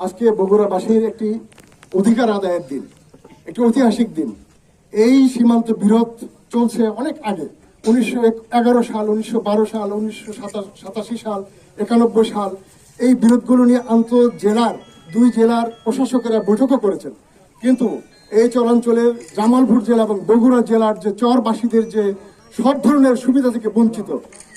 আজকে বগুড়াবাসীর একটি অধিকার আদায়ের দিন, একটি ঐতিহাসিক দিন। এই সীমান্ত বিরোধ চলছে অনেক আগে, উনিশশো এগারো সাল, উনিশশো বারো সাল, উনিশশো সাতাশি সাল, একানব্বই সাল, এই বিরোধগুলো নিয়ে আন্ত জেলার দুই জেলার প্রশাসকেরা বৈঠকও করেছেন। কিন্তু এই চরাঞ্চলের জামালপুর জেলা এবং বগুড়া জেলার যে চরবাসীদের যে সব ধরনের সুবিধা থেকে বঞ্চিত,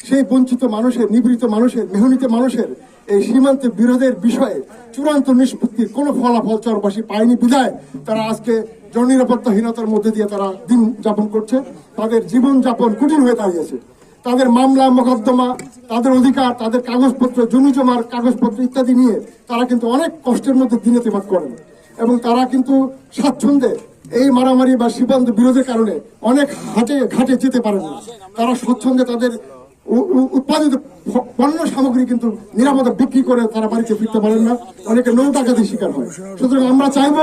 সেই বঞ্চিত মানুষের, নিবৃত মানুষের, মেহনিত মানুষের এই সীমান্তে বিরোধের বিষয়ে চূড়ান্ত নিষ্পত্তির কোনো ফলাফল চরবাসী পায়নি। বিদায় তারা আজকে জননিরাপত্তাহীনতার মধ্যে দিয়ে তারা দিন যাপন করছে। তাদের জীবন যাপন কঠিন হয়ে দাঁড়িয়েছে। তাদের মামলা, মোকদ্দমা, তাদের অধিকার, তাদের কাগজপত্র, জমি জমার কাগজপত্র ইত্যাদি নিয়ে তারা কিন্তু অনেক কষ্টের মধ্যে দিন অতিবাদ করেন। এবং তারা কিন্তু স্বাচ্ছন্দ্যে এই মারামারি বা সীমান্ত বিরোধের কারণে অনেক হাটে ঘাটে যেতে পারেন না। তারা স্বচ্ছন্দে তাদের উৎপাদিত পণ্য সামগ্রী কিন্তু নিরাপদে বিক্রি করে তারা বাড়িতে ফিরতে পারেন না। অনেকে নৌ ডাকাতির শিকার হয়। সুতরাং আমরা চাইব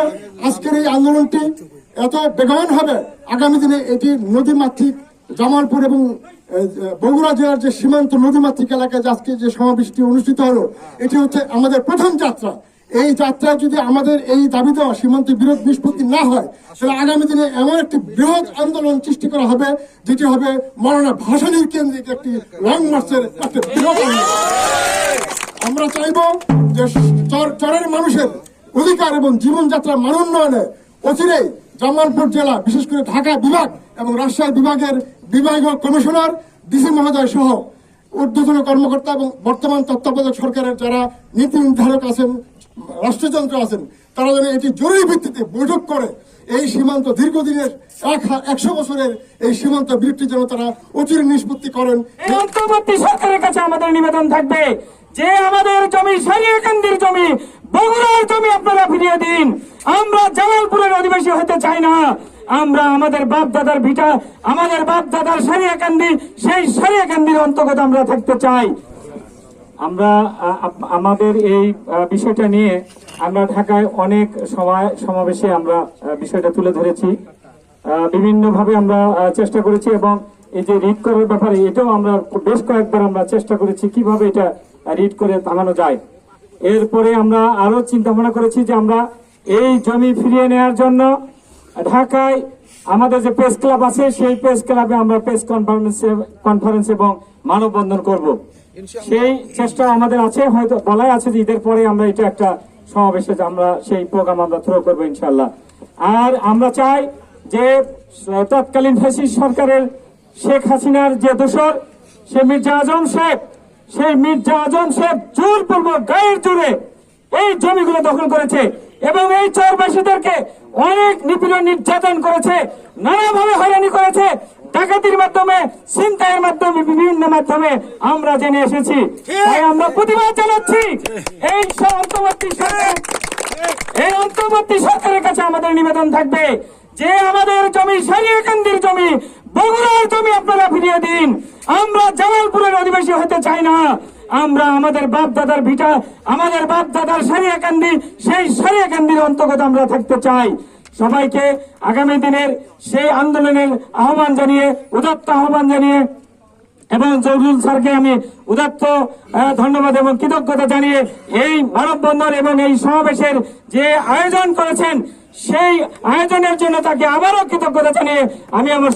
আজকের এই আন্দোলনটি এত বেগবান হবে, আগামী দিনে এটি নদীমাতৃক, জামালপুর এবং বগুড়া জেলার যে সীমান্ত নদীমাতৃক এলাকায় আজকে যে সমাবেশটি অনুষ্ঠিত হলো, এটি হচ্ছে আমাদের প্রথম যাত্রা। এই যাত্রায় যদি আমাদের এই দাবি দেওয়া সীমান্ত বিরোধ নিষ্পত্তি না হয়, তাহলে আগামী দিনে এমন একটি বৃহৎ আন্দোলন সৃষ্টি করা হবে, যেটি হবে মরণা ভাসানির কেন্দ্রিক একটি লং মার্চের একটা বৃহৎ আমরা চাইব যে চর- চরের মানুষের অধিকার এবং জীবনযাত্রা মান উন্নয়নে অচিরেই জামালপুর জেলা, বিশেষ করে ঢাকা বিভাগ এবং রাজশাহী বিভাগের বিভাগীয় কমিশনার ডিসি মহোদয় সহ ঊর্ধ্বতন কর্মকর্তা এবং বর্তমান তত্ত্বাবধায়ক সরকারের যারা নীতি নির্ধারক আছেন রাষ্ট্রযন্ত্র আছেন, তারা যেন এটি জরুরি ভিত্তিতে বৈঠক করে। এই সীমান্ত দীর্ঘদিনের এক একশো বছরের এই সীমান্ত বিরোধটি যেন তারা অচিরে নিষ্পত্তি করেন। অন্তর্বর্তী সরকারের কাছে আমাদের নিবেদন থাকবে যে আমাদের জমি সারিয়াকান্দির জমি, বগুড়ার জমি আপনারা ফিরিয়ে দিন। আমরা জামালপুরের অধিবাসী হতে চাই না। আমরা আমাদের বাপ দাদার ভিটা, আমাদের বাপ দাদার সারিয়াকান্দি সেই সারিয়াকান্দির অন্তর্গত আমরা থাকতে চাই। আমরা আমাদের এই বিষয়টা নিয়ে আমরা ঢাকায় অনেক সময়, সমাবেশে আমরা বিষয়টা তুলে ধরেছি। বিভিন্ন ভাবে আমরা চেষ্টা করেছি এবং এই যে রিড করার ব্যাপারে, এটাও আমরা বেশ কয়েকবার আমরা চেষ্টা করেছি কীভাবে এটা রিড করে থামানো যায়। এরপরে আমরা আরও চিন্তা ভাবনা করেছি যে আমরা এই জমি ফিরিয়ে নেওয়ার জন্য ঢাকায় আমাদের যে প্রেস ক্লাব আছে, সেই প্রেস ক্লাবে আমরা প্রেস কনফারেন্স কনফারেন্স এবং মানববন্ধন করব। সেই চেষ্টা আমাদের আছে, হয়তো বলাই আছে যে ঈদের পরে আমরা এটা একটা সমাবেশে আমরা সেই প্রোগ্রাম আমরা থ্রো করব ইনশাল্লাহ আর আমরা চাই যে তৎকালীন ফ্যাসিস্ট সরকারের শেখ হাসিনার যে দোসর সে মির্জা আজম শেখ, সেই মির্জা আজম শেখ জোরপূর্বক গায়ের জোরে এই জমিগুলো দখল করেছে এবং এই চরবাসীদেরকে অনেক নিপীড়ন নির্যাতন করেছে, নানাভাবে হয়রানি করেছে। ডাকাতির মাধ্যমে ছিনতাইয়ের মাধ্যমে বিভিন্ন মাধ্যমে আমরা জেনে এসেছি। তাই আমরা প্রতিবাদ জানাচ্ছি। এই অন্তর্বর্তী সরকার এই অন্তর্বর্তী সরকারের কাছে আমাদের নিবেদন থাকবে যে আমাদের জমি সারিয়াকান্দির জমি বগুড়ার জমি আপনারা ফিরিয়ে দিন। আমরা জামালপুরের অধিবাসী হতে চাই না। আমরা আমাদের বাপ দাদার ভিটা আমাদের বাপ দাদার সারিয়াকান্দি সেই সারিয়াকান্দির অন্তর্গত আমরা থাকতে চাই। সবাইকে আগামী দিনের সেই আন্দোলনের আহ্বান জানিয়ে, উদাত্ত আহ্বান জানিয়ে এবং জহুরুল স্যারকে আমি উদাত্ত ধন্যবাদ এবং কৃতজ্ঞতা জানিয়ে এই মানববন্ধন এবং এই সমাবেশের যে আয়োজন করেছেন, সেই আয়োজনের জন্য তাকে আবারও কৃতজ্ঞতা জানিয়ে আমি আমার